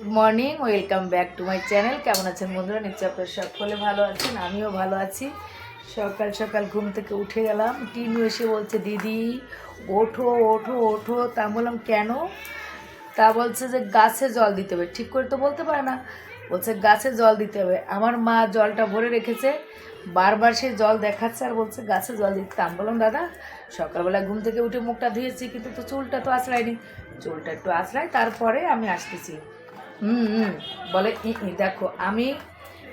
Good morning welcome back to my channel কেমন আছেন বন্ধুরা? নিশ্চয় আপনারা সকলে ভালো আছেন, আমিও ভালো আছি। সকাল সকাল ঘুম থেকে উঠে গেলাম। টিনু এসে বলছে, দিদি, ওঠো ওঠো ওঠো। তা বললাম, কেন? তা বলছে যে, গাছে জল দিতে হবে। ঠিক করে তো বলতে পারে না। বলছে, গাছে জল দিতে হবে। আমার মা জলটা ভরে রেখেছে, বারবার সে জল দেখাচ্ছে আর বলছে, গাছে জল দিতে। আমি বললাম, দাদা, সকালবেলা ঘুম থেকে উঠে মুখটা ধুয়েছি, কিন্তু তো চুলটা তো আঁচড়ায়নি। চুলটা একটু আঁচড়াই তারপরে আমি আসতেছি। হুম হুম। বলে, ই দেখো, আমি,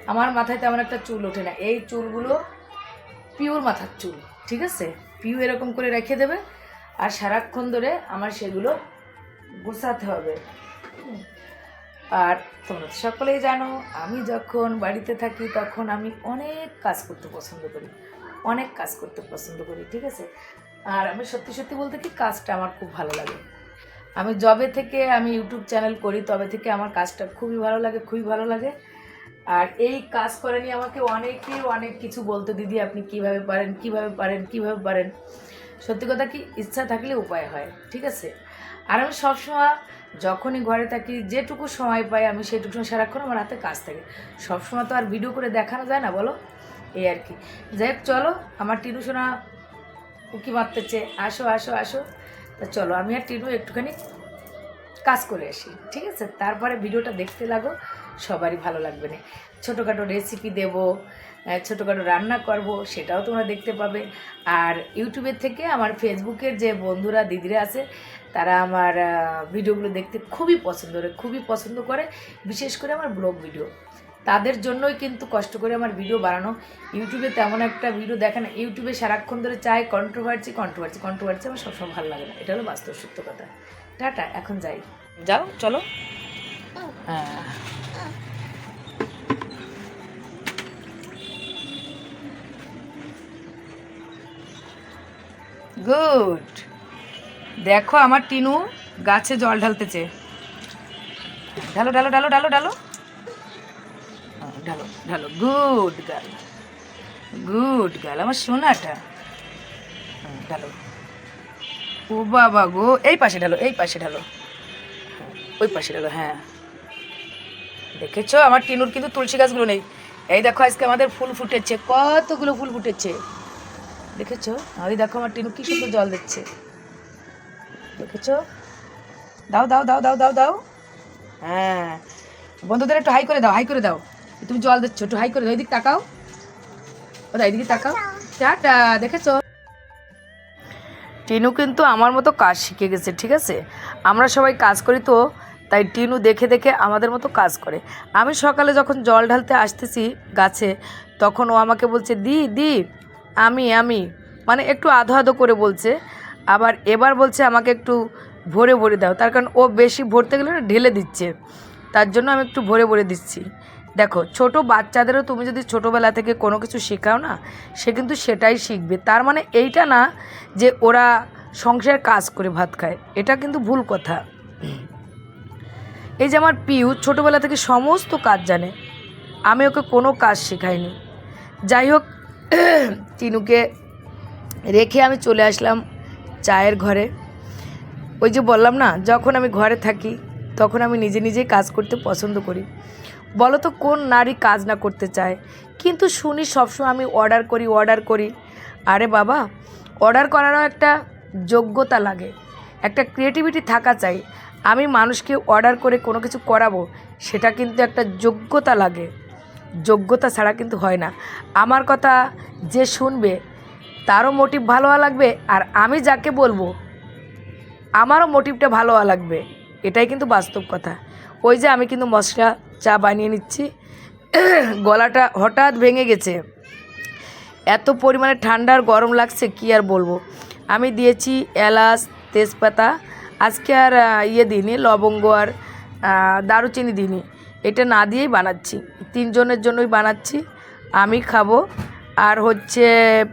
আমার মাথায় তেমন একটা চুল ওঠে না। এই চুলগুলো পিওর মাথার চুল, ঠিক আছে? পিউ এরকম করে রেখে দেবে আর সারাক্ষণ ধরে আমার সেগুলো গুছাতে হবে। আর তোমরা সকলেই জানো, আমি যখন বাড়িতে থাকি তখন আমি অনেক কাজ করতে পছন্দ করি। অনেক কাজ করতে পছন্দ করি, ঠিক আছে? আর আমি সত্যি সত্যি বলতে কি, কাজটা আমার খুব ভালো লাগে। আমি জবে থেকে আমি ইউটিউব চ্যানেল করি, তবে থেকে আমার কাজটা খুবই ভালো লাগে, খুবই ভালো লাগে। আর এই কাজ করে নিয়ে আমাকে অনেকেই অনেক কিছু বলতে, দিদি, আপনি কীভাবে পারেন কীভাবে পারেন কীভাবে পারেন? সত্যি কথা কি, ইচ্ছা থাকলে উপায় হয়, ঠিক আছে? আর আমি সবসময় যখনই ঘরে থাকি, যেটুকু সময় পাই, আমি সেটুকু সময় সারাক্ষণ আমার হাতে কাজ থাকে। সবসময় তো আর ভিডিও করে দেখানো যায় না, বলো? এই আর কি। যাই চলো, আমার টিনু সোনা উকি মারতেছে। আসো আসো আসো। তা চলো, আমি আর টিনু একটুখানি কাজ করে আসি, ঠিক আছে? তারপরে ভিডিওটা দেখতে লাগো, সবারই ভালো লাগবে না। ছোটোখাটো রেসিপি দেবো ছোটোখাটো রান্না করব, সেটাও তোমরা দেখতে পাবে। আর ইউটিউবের থেকে আমার ফেসবুকের যে বন্ধুরা, দিদিরা আছে, তারা আমার ভিডিওগুলো দেখতে খুবই পছন্দ করে, খুবই পছন্দ করে, বিশেষ করে আমার ব্লগ ভিডিও। তাদের জন্যই কিন্তু কষ্ট করে আমার ভিডিও বানানো। ইউটিউবে তেমন একটা ভিডিও দেখে না। ইউটিউবে সারাক্ষণ ধরে চায় কন্ট্রোভার্সি কন্ট্রোভার্সি কন্ট্রোভার্সি আমার সবসময় ভালো লাগে না। এটা হলো বাস্তব সত্য কথা। টাটা, এখন যাই। যাও, চলো। গুড দেখো আমার টিনু গাছে জল ঢালতেছে। ঢালো ঢালো ঢালো ঢালো ঢালো। ঢালো ঢালো। Good girl good girl. আমার সোনাটা। ঢালো। ও বাবা গো, এই পাশে ঢালো, এই পাশে ঢালো। ওই পাশে ঢালো হ্যাঁ। দেখেছ? আমার টিনুর কিন্তু তুলসী গাছগুলো নেই। এই দেখো, আজকে আমাদের ফুল ফুটেছে, কতগুলো ফুল ফুটেছে। দেখেছ? ওই দেখো, আমার টিনু কি সুন্দর জল দিচ্ছে। দেখেছ? দাও দাও দাও দাও দাও দাও। হ্যাঁ। বন্ধুদের একটু হাই করে দাও হাই করে দাও। তুমি জল দিচ্ছ, একটু হাই করে দাও, এদিকে তাকাও। ও দা এদিকে তাকাও। টাটা, দেখেছ? টিনু কিন্তু আমার মতো কাজ শিখে গেছে, ঠিক আছে? আমরা সবাই কাজ করি তো, তাই টিনু দেখে দেখে আমাদের মতো কাজ করে। আমি সকালে যখন জল ঢালতে আসতেছি গাছে, তখন ও আমাকে বলছে, দি দি, আমি আমি। মানে একটু আধো আধো করে বলছে। আবার এবার বলছে, আমাকে একটু ভরে ভরে দাও। তার কারণ ও বেশি ভরতে গেলে ঢেলে দিচ্ছে। তার জন্য আমি একটু ভরে ভরে দিচ্ছি। দেখো, ছোট বাচ্চাদেরও তুমি যদি ছোটোবেলা থেকে কোনো কিছু শেখাও না, সে কিন্তু সেটাই শিখবে। তার মানে এইটা না যে ওরা সংসার কাজ করে ভাত খায়, এটা কিন্তু ভুল কথা। এই যে আমার পিউ ছোটোবেলা থেকে সমস্ত কাজ জানে, আমি ওকে কোনো কাজ শেখাইনি। যাই হোক টিনুকে রেখে আমি চলে আসলাম চায়ের ঘরে। ওই যে বললাম না, যখন আমি ঘরে থাকি, তখন আমি নিজে নিজেই কাজ করতে পছন্দ করি। বলো তো কোন নারী কাজ না করতে চায়? কিন্তু শুনি সবসময় আমি অর্ডার করি অর্ডার করি। আরে বাবা অর্ডার করারও একটা যোগ্যতা লাগে। একটা ক্রিয়েটিভিটি থাকা চাই। আমি মানুষকে অর্ডার করে কোনো কিছু করাবো, সেটা কিন্তু একটা যোগ্যতা লাগে। যোগ্যতা ছাড়া কিন্তু হয় না। আমার কথা যে শুনবে, তারও মোটিভ ভালো লাগবে। আর আমি যাকে বলব, আমারও মোটিভটা ভালো লাগবে। এটাই কিন্তু বাস্তব কথা। ওই যে আমি কিন্তু মশলা চা বানিয়ে নিচ্ছি। গলাটা হঠাৎ ভেঙে গেছে। এত পরিমাণে ঠান্ডা আর গরম লাগছে, কি আর বলব? আমি দিয়েছি এলাচ, তেজপাতা, আজকে আর ইয়ে দিইনি, লবঙ্গ আর দারুচিনি দিইনি। এটা না দিয়েই বানাচ্ছি। তিনজনের জন্যই বানাচ্ছি। আমি খাব, আর হচ্ছে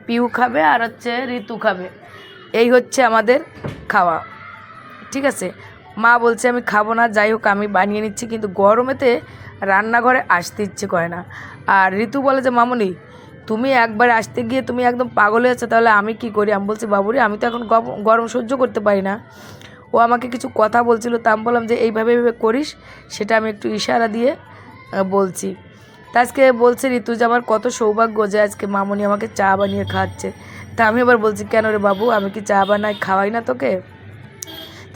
পিউ খাবে, আর হচ্ছে ঋতু খাবে। এই হচ্ছে আমাদের খাওয়া। ঠিক আছে? মা বলছে, আমি খাব না, যাই হোক, আমি বানিয়ে নিচ্ছি। কিন্তু গরমেতে রান্নাঘরে আসতে ইচ্ছে করে না। আর ঋতু বলে যে, মামনি, তুমি একবার আসতে গিয়ে তুমি একদম পাগল হয়েছো তাহলে আমি কি করি? আমি বলছি, বাবুরে, আমি তো এখন গরম সহ্য করতে পারি না। ও আমাকে কিছু কথা বলছিল, তা আমি বললাম যে, এইভাবে এইভাবে করিস, সেটা আমি একটু ইশারা দিয়ে বলছি। তা আজকে বলছে ঋতু যে, আমার কত সৌভাগ্য যে, আজকে মামনি আমাকে চা বানিয়ে খাওয়াচ্ছে। তা আমি আবার বলছি, কেন রে বাবু, আমি কি চা বানাই, খাওয়াই না তোকে?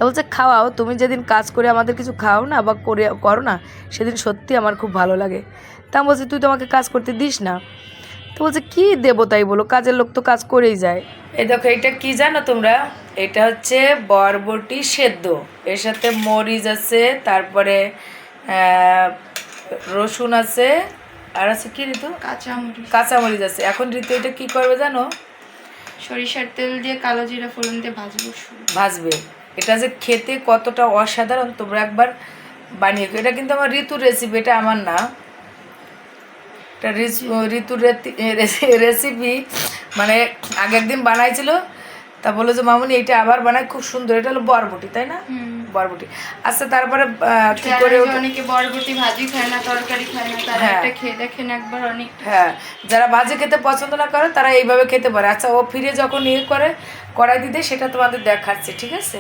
তা বলছে খাওয়াও তুমি যেদিন কাজ করে আমাদের কিছু খাও না বা করে করো না সেদিন সত্যি আমার খুব ভালো লাগে। তা আমি বলছি তুই তো আমাকে কাজ করতে দিস না। তো বলছে কী দেবো তাই বলো? কাজের লোক তো কাজ করেই যায়। এই দেখো এটা কি জানো তোমরা? এটা হচ্ছে বরবটি সেদ্ধ। এর সাথে মরিচ আছে তারপরে রসুন আছে আর আছে কি ঋতু? কাঁচামরিচ কাঁচামরিচ আছে। এখন ঋতু এটা কি করবে জানো? সরিষার তেল দিয়ে কালো জিরা ফোড়ন দিয়ে ভাজবো। ভাজবে। এটা যে খেতে কতটা অসাধারণ তোমরা একবার বানিয়ে। এটা কিন্তু আমার ঋতুর রেসিপি এটা আমার না। এটা ঋতুর রেসিপি মানে আগে একদিন বানাইছিল তা বলল যে মামুনি এটা আবার বানায় খুব সুন্দর। এটা হলো বরবটি তাই না? বরবটি। আচ্ছা তারপরে কি করে অনেকে বরবটি ভাজি খায় না তরকারি খায় না তারা হ্যাঁ। একটা খেয়ে দেখেন একবার অনেক। হ্যাঁ যারা ভাজি খেতে পছন্দ না করে তারা এইভাবে খেতে পারে। আচ্ছা ও ফিরে যখন ইয়ে করে কড়াই দিতে সেটা তোমাদের দেখাচ্ছে ঠিক আছে?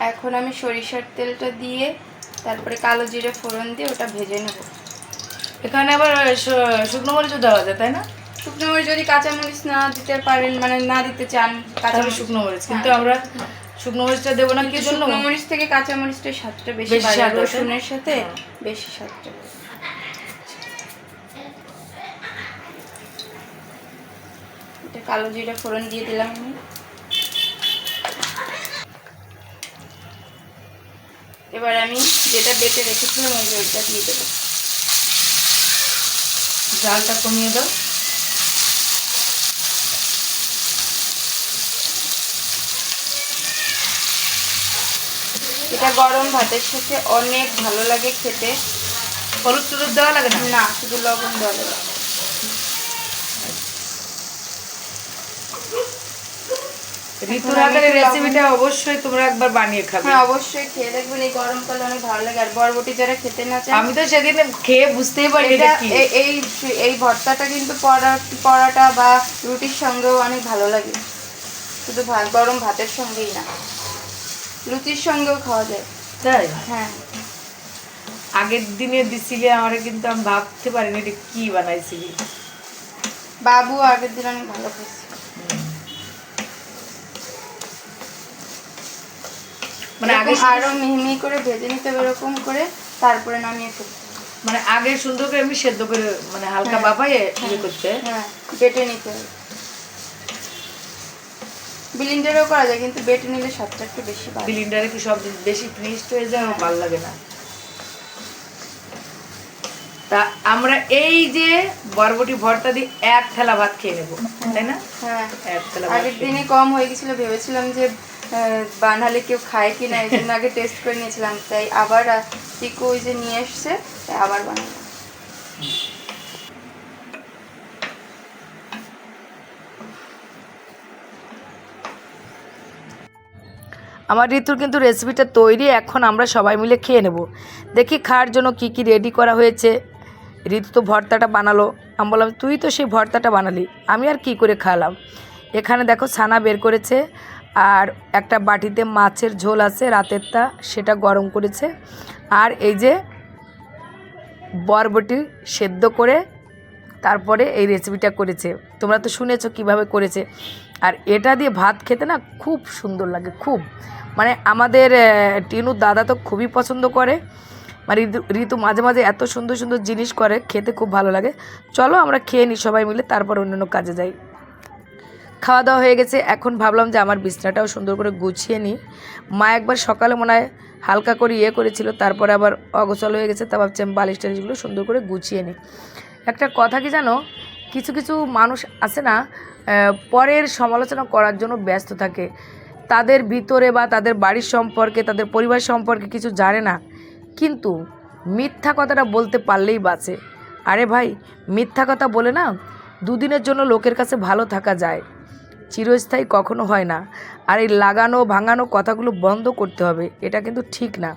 এখন আমি সরিষার তেলটা দিয়ে তারপরে কালো জিরে ফোড়ন দিয়ে ওটা ভেজে নেব। এখানে আবার শুকনো মরিচও দেওয়া যায় তাই না? শুকনো মরিচ যদি কাঁচামরিচ না দিতে পারেন মানে না দিতে চান তাহলে কাঁচামরিচ শুকনো মরিচ কিন্তু আমরা শুকনো মরিচটা দেবো না কি জন্য? শুকনো মরিচ থেকে কাঁচামরিচটার স্বাদটা বেশি বেশি বাড়ে রসুনের সাথে হ্যাঁ। বেশি স্বাদটা কালো জিরা ফোড়ন দিয়ে দিলাম আমি। এবার আমি যেটা বেটে রেখেছিলাম ওই ওইটা দিয়ে দেবো। জালটা কমিয়ে দাও। এটা গরম ভাতের সাথে অনেক ভালো লাগে খেতে। হলুদ টুলুদ দেওয়া লাগে না, শুধু লবণ দেওয়া লাগে। ঋতুর রেসিপিটা অবশ্যই তোমরা একবার বানিয়ে খাবে। হ্যাঁ অবশ্যই খেয়ে দেখবেন এই গরমকালে অনেক ভালো লাগে। আর বরবটি যারা খেতে না চায় আমি তো সেদিন খেয়ে বুঝতেই পারি এটা এটা কি। এই এই ভর্তাটা কিন্তু পরাটা বা রুটির সঙ্গেও অনেক ভালো লাগে। শুধু ভাত গরম ভাতের সঙ্গেই না। লুচির সঙ্গেও খাওয়া যায়। তাই? হ্যাঁ। আগের দিনে দিছিলে আমার কিন্তু আমি ভাবতে পারিনি এটা কি বানাইছিলি। বাবু আগের দিন অনেক ভালো খাইছে। মানে আগে মিহি করে ভেজে নিতে হবে এরকম করে তারপরে নামিয়ে ফেলতে মানে আগে সুন্দর করে আমি সেদ্ধ করে মানে হালকা হ্যাঁ। ইয়ে করতে। হ্যাঁ বেটে নিতে হবে। বিলিন্ডারও করা যায় কিন্তু বেটে নিলে স্বাদটা একটু বেশি সিলিন্ডারে কি সব বেশি ফিনিশড হয়ে যায় আমার ভালো লাগে না। তা আমরা এই যে বরবটি ভর্তা দিয়ে এক থালা ভাত খেয়ে নেব তাই না? হ্যাঁ। এক থালা ভাত আগের দিনে কম হয়ে গেছিল ভেবেছিলাম যে বানালে কেউ খায় কি না এই জন্য আগে টেস্ট করে নিয়েছিলাম। তাই আবার চিকু ওই যে নিয়ে এসছে, তাই আবার বানালাম। আমার ঋতুর কিন্তু রেসিপিটা তৈরি, এখন আমরা সবাই মিলে খেয়ে নেব। দেখি খাওয়ার জন্য কি কি রেডি করা হয়েছে। ঋতু তো ভর্তাটা বানালো। আমি বললাম, তুই তো সেই ভর্তাটা বানালি, আমি আর কি করে খাওয়ালাম এখানে দেখো ছানা বের করেছে। আর একটা বাটিতে মাছের ঝোল আছে, রাতেরটা সেটা গরম করেছে। আর এই যে বরবটি সেদ্ধ করে তারপরে এই রেসিপিটা করেছে। তোমরা তো শুনেছো কীভাবে করেছে। আর এটা দিয়ে ভাত খেতে না খুব সুন্দর লাগে, খুব। মানে আমাদের টিনুর দাদা তো খুবই পছন্দ করে। মানে ঋতু মাঝে মাঝে এত সুন্দর সুন্দর জিনিস করে, খেতে খুব ভালো লাগে। চলো আমরা খেয়ে নিই সবাই মিলে, তারপর অন্যান্য কাজে যাই। খাওয়া দাওয়া হয়ে গেছে, এখন ভাবলাম যে আমার বিছনাটাও সুন্দর করে গুছিয়ে নিই। মা একবার সকালে মনে হয় হালকা করে ইয়ে করেছিল, তারপরে আবার অগোছল হয়ে গেছে, তা ভাবছি আমি বালিশ টালিশগুলো সুন্দর করে গুছিয়ে নিই। একটা কথা কি জানো, কিছু কিছু মানুষ আছে না পরের সমালোচনা করার জন্য ব্যস্ত থাকে। তাদের ভিতরে বা তাদের বাড়ির সম্পর্কে, তাদের পরিবার সম্পর্কে কিছু জানে না, কিন্তু মিথ্যা কথাটা বলতে পারলেই বাঁচে। আরে ভাই, মিথ্যা কথা বলে না, দুদিনের জন্য লোকের কাছে ভালো থাকা যায়। চিরস্থায়ী কখনো হয় না। আর এই লাগানো ভাঙানো কথাগুলো বন্ধ করতে হবে, এটা কিন্তু ঠিক না।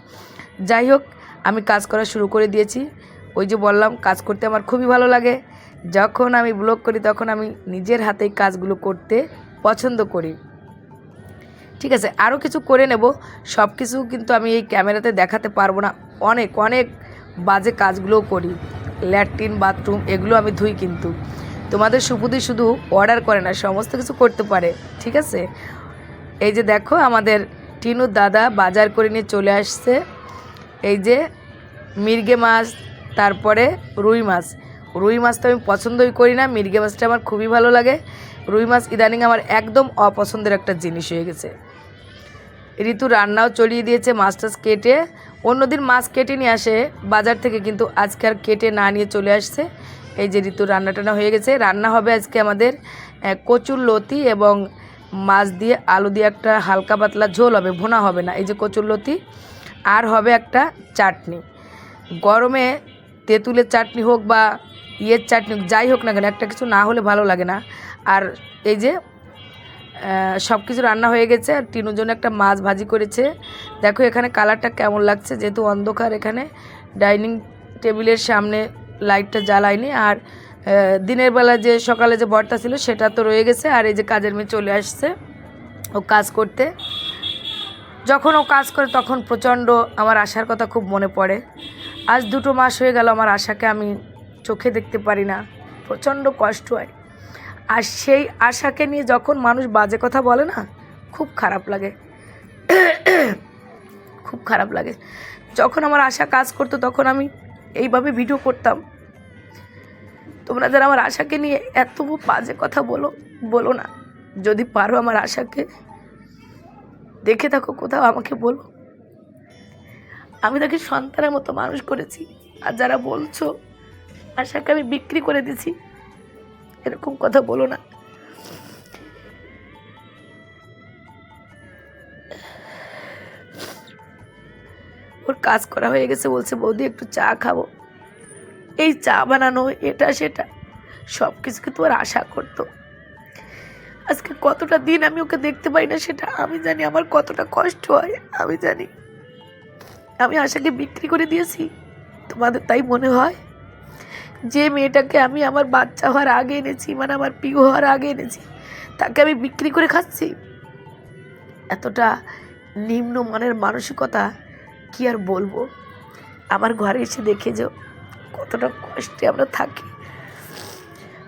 যাই হোক, আমি কাজ করা শুরু করে দিয়েছি। ওই যে বললাম, কাজ করতে আমার খুবই ভালো লাগে। যখন আমি ব্লগ করি, তখন আমি নিজের হাতেই কাজগুলো করতে পছন্দ করি। ঠিক আছে আরও কিছু করে নেব। সব কিছু কিন্তু আমি এই ক্যামেরাতে দেখাতে পারব না। অনেক অনেক বাজে কাজগুলোও করি। ল্যাট্রিন, বাথরুম, এগুলো আমি ধুই কিন্তু। তোমাদের সুপুদি শুধু অর্ডার করে না, সমস্ত কিছু করতে পারে, ঠিক আছে? এই যে দেখো, আমাদের টিনুর দাদা বাজার করে নিয়ে চলে আসছে। এই যে মির্গে মাছ, তারপরে রুই মাছ। রুই মাছ তো আমি পছন্দই করি না, মির্গে মাছটা আমার খুবই ভালো লাগে। রুই মাছ ইদানিং আমার একদম অপছন্দের একটা জিনিস হয়ে গেছে। ঋতু রান্নাও চলিয়ে দিয়েছে, মাছ টাছ কেটে। অন্যদিন মাছ কেটে নিয়ে আসে বাজার থেকে, কিন্তু আজকে আর কেটে না নিয়ে চলে আসছে। এই যে ঋতু রান্না টান্না হয়ে গেছে। রান্না হবে আজকে আমাদের কচুর লতি এবং মাছ দিয়ে আলু দিয়ে একটা হালকা পাতলা ঝোল হবে, ভোনা হবে না। এই যে কচুর লতি, আর হবে একটা চাটনি। গরমে তেঁতুলের চাটনি হোক বা ইয়ের চাটনি যাই হোক না কেন, একটা কিছু না হলে ভালো লাগে না। আর এই যে সব কিছু রান্না হয়ে গেছে, আর টিনুর জন্য একটা মাছ ভাজি করেছে। দেখো এখানে কালারটা কেমন লাগছে, যেহেতু অন্ধকার এখানে, ডাইনিং টেবিলের সামনে লাইটটা জ্বালায়নি আর দিনের বেলা যে সকালে যে বরটা ছিল সেটা তো রয়ে গেছে আর এই যে কাজের মেয়ে চলে আসছে ও কাজ করতে। যখন ও কাজ করে তখন প্রচণ্ড আমার আশার কথা খুব মনে পড়ে। আজ দুটো মাস হয়ে গেল আমার আশাকে আমি চোখে দেখতে পারি না, প্রচণ্ড কষ্ট হয়। আর সেই আশাকে নিয়ে যখন মানুষ বাজে কথা বলে না, খুব খারাপ লাগে। খুব খারাপ লাগে। যখন আমার আশা কাজ করতো তখন আমি এইভাবে ভিডিও করতাম। তোমরা যারা আমার আশাকে নিয়ে এত বাজে কথা বলো বলো না। যদি পারো আমার আশাকে, দেখে থাকো কোথাও আমাকে বলো। আমি তাকে সন্তানের মতো মানুষ করেছি। আর যারা বলছো, আশাকে আমি বিক্রি করে দিছি, এরকম কথা বলো না। ওর কাজ করা হয়ে গেছে, বলছে, বৌদি, একটু চা খাব। এই চা বানানো, এটা, সেটা সব কিছু কিন্তু ওর আশা করতো। আজকে কতটা দিন আমি ওকে দেখতে পাই না, সেটা আমি জানি, আমার কতটা কষ্ট হয়, আমি জানি। আমি আশাকে বিক্রি করে দিয়েছি, তোমাদের তাই মনে হয়? যে মেয়েটাকে আমি আমার বাচ্চা হওয়ার আগে এনেছি মানে আমার প্রিয় হওয়ার আগে এনেছি, তাকে আমি বিক্রি করে খাচ্ছি? এতটা নিম্ন মানের মানসিকতা কি আর বলব? আমার ঘরে এসে দেখে যে কতটা কষ্টে আমরা থাকি।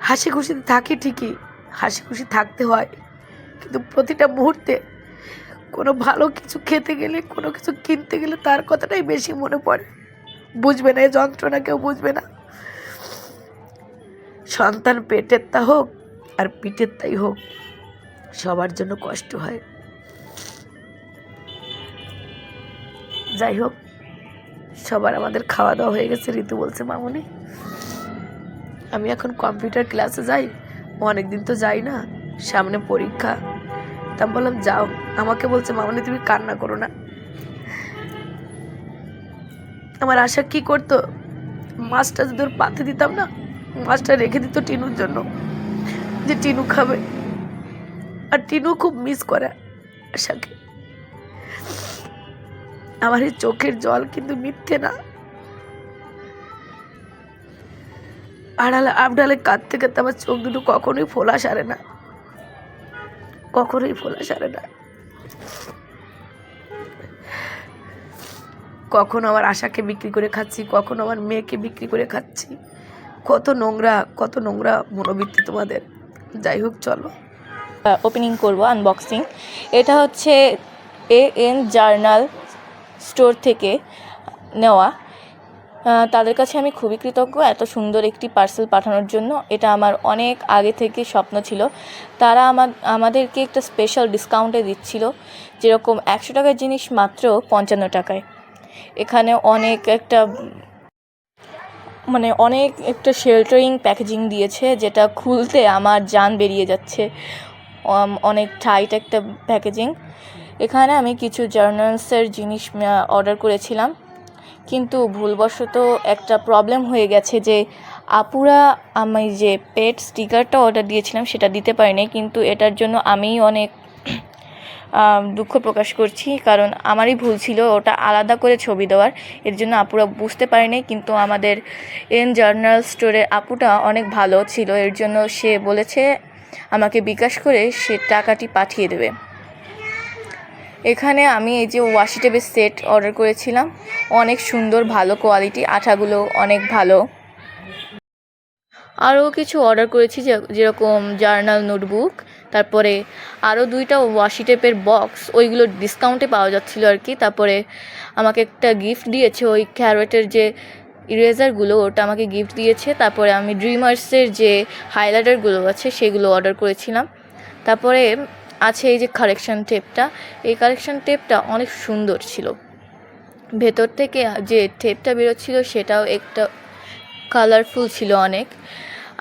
হাসি খুশিতে থাকি ঠিকই, হাসি খুশি থাকতে হয়। কিন্তু প্রতিটা মুহূর্তে কোনো ভালো কিছু খেতে গেলে, কোনো কিছু কিনতে গেলে তার কথাটাই বেশি মনে পড়ে। বুঝবে না, এই যন্ত্রণা কেউ বুঝবে না। সন্তান পেটের তা হোক আর পিঠের তাই হোক, সবার জন্য কষ্ট হয়। যাই হোক, সবার আমাদের খাওয়া দাওয়া হয়ে গেছে, ঋতু বলছে মামনি। আমি এখন কম্পিউটার ক্লাসে যাই অনেক দিন তো যাই না, সামনে পরীক্ষা। তা বললাম, যাও, আমাকে বলছে, মামনি, তুমি কান্না করো না। আমার আশা কি করতো, মাছটা যদি ওর পাতে দিতাম না, মাছটা রেখে দিত টিনুর জন্য, যে টিনু খাবে। আর টিনু খুব মিস করে আশাকে। আমার এই চোখের জল কিন্তু মিথ্যে না। আড়ালে আবডালে কাঁদতে কাঁদতে আমার চোখ দুটো কখনোই ফোলা সারে না। কখনোই ফোলা সারে না। কখনো আমার আশাকে বিক্রি করে খাচ্ছি, কখনো আমার মেয়েকে বিক্রি করে খাচ্ছি। কত নোংরা কত নোংরা মনোবৃত্তি তোমাদের। যাই হোক, চলো। ওপেনিং করব আনবক্সিং এটা হচ্ছে এ এন জার্নাল স্টোর থেকে নেওয়া। তাদের কাছে আমি খুবই কৃতজ্ঞ, এত সুন্দর একটি পার্সেল পাঠানোর জন্য। এটা আমার অনেক আগে থেকে স্বপ্ন ছিল। তারা আমার, আমাদেরকে একটা স্পেশাল ডিসকাউন্টে দিচ্ছিল, যেরকম একশো টাকার জিনিস মাত্র পঞ্চান্ন টাকায়। এখানে অনেক একটা মানে অনেক একটা শেল্টারিং প্যাকেজিং দিয়েছে, যেটা খুলতে আমার জান বেরিয়ে যাচ্ছে। অনেক টাইট একটা প্যাকেজিং এখানে আমি কিছু জার্নালসের জিনিস অর্ডার করেছিলাম। কিন্তু ভুলবশত একটা প্রবলেম হয়ে গেছে যে, আপুরা আমি যে পেট স্টিকারটা অর্ডার দিয়েছিলাম সেটা দিতে পারিনি। কিন্তু এটার জন্য আমি অনেক দুঃখ প্রকাশ করছি। কারণ আমারই ভুল ছিল, ওটা আলাদা করে ছবি দেওয়ার। এর জন্য আপুরা বুঝতে পারেনি, কিন্তু আমাদের এন জার্নাল স্টোরের আপুটা অনেক ভালো ছিল। এর জন্য সে বলেছে, আমাকে বিকাশ করে সে টাকাটি পাঠিয়ে দেবে। এখানে আমি এই যে ওয়াশি টেপের সেট অর্ডার করেছিলাম। অনেক সুন্দর, ভালো কোয়ালিটি আঠাগুলো অনেক ভালো। আরও কিছু অর্ডার করেছি যেরকম জার্নাল নোটবুক তারপরে আরও দুইটা ওয়াশি টেপের বক্স ওইগুলো ডিসকাউন্টে পাওয়া যাচ্ছিল আর কি। তারপরে আমাকে একটা গিফট দিয়েছে, ওই ক্যারেটের যে ইরেজারগুলো ওটা আমাকে গিফট দিয়েছে। তারপরে আমি ড্রিমার্সের যে হাইলাইটারগুলো আছে, সেগুলো অর্ডার করেছিলাম। তারপরে আছে এই যে কারেকশন টেপটা এই কারেকশন টেপটা অনেক সুন্দর ছিল। ভেতর থেকে যে টেপটা বেরোচ্ছিল সেটাও একটা কালারফুল ছিল অনেক।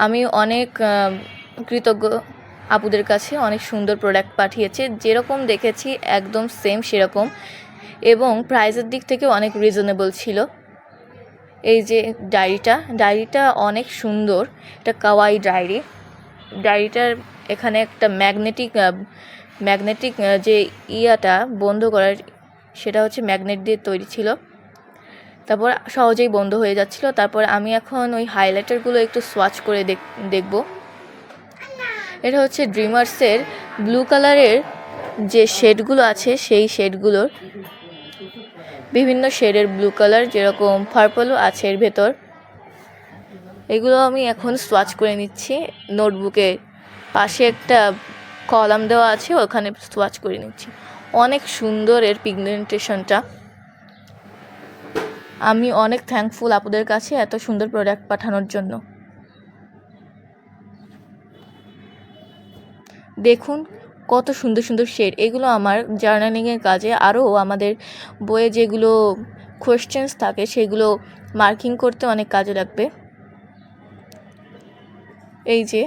আমি অনেক কৃতজ্ঞ আপুদের কাছে অনেক সুন্দর প্রোডাক্ট পাঠিয়েছে। যেরকম দেখেছি একদম সেম সেরকম। এবং প্রাইজের দিক থেকে অনেক রিজনেবল ছিল। এই যে ডায়েরিটা ডায়েরিটা অনেক সুন্দর। এটা কাওয়াই ডায়েরি ডায়েরিটার এখানে একটা ম্যাগনেটিক ম্যাগনেটিক যে ইয়াটা বন্ধ করার, সেটা হচ্ছে ম্যাগনেট দিয়ে তৈরি ছিল। তারপর সহজেই বন্ধ হয়ে যাচ্ছিল। তারপর আমি এখন ওই হাইলাইটারগুলো একটু সোয়াচ করে দেখ, দেখব। এটা হচ্ছে ড্রিমার্সের ব্লু কালারের যে শেডগুলো আছে, সেই শেডগুলোর বিভিন্ন শেডের ব্লু কালার যেরকম পার্পলও আছে এর ভেতর। এগুলো আমি এখন সোয়াচ করে নিচ্ছি। নোটবুকে পাশে একটা কলাম দেওয়া আছে, ওখানে সোয়াচ করে নিচ্ছি। অনেক সুন্দর এর পিগমেন্টেশনটা আমি অনেক থ্যাঙ্কফুল আপনাদের কাছে এত সুন্দর প্রোডাক্ট পাঠানোর জন্য। দেখুন, কত সুন্দর সুন্দর শেড এগুলো আমার জার্নালিংয়ের কাজে আরও আমাদের বইয়ে যেগুলো কোয়েশ্চেন্স থাকে, সেগুলো মার্কিং করতে অনেক কাজে লাগবে। এই যে,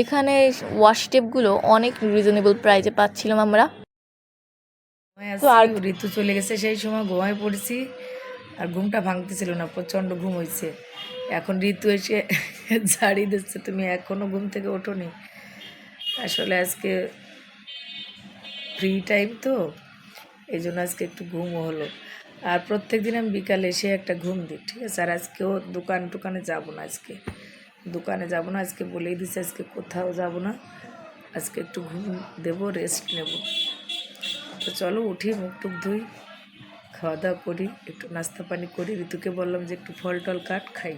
এখানে ওয়াশ টেপগুলো অনেক রিজনেবল প্রাইজে পাচ্ছিলাম আমরা। আর ঋতু চলে গেছে, সেই সময় ঘুমায় পড়েছি, আর ঘুমটা ভাঙতেছিল না, প্রচণ্ড ঘুম হয়েছে এখন ঋতু এসে ঝাড়ি দিচ্ছে, তুমি এখনও ঘুম থেকে ওঠোনি। আসলে আজকে ফ্রি টাইম তো, এই জন্য আজকে একটু ঘুমও হলো। আর প্রত্যেক দিন আমি বিকালে এসে একটা ঘুম দিই, ঠিক আছে? আর আজকেও দোকান টোকানে যাব না আজকে। দোকানে যাব না, আজকে বলেই দিচ্ছে আজকে কোথাও যাব না। আজকে একটু ঘুম দেবো রেস্ট নেব। তো চলো উঠি, মুখ টুক ধুই, খাওয়া দাওয়া করি, একটু নাস্তা পানি করি। ঋতুকে বললাম যে একটু ফল টল কাট, খাই।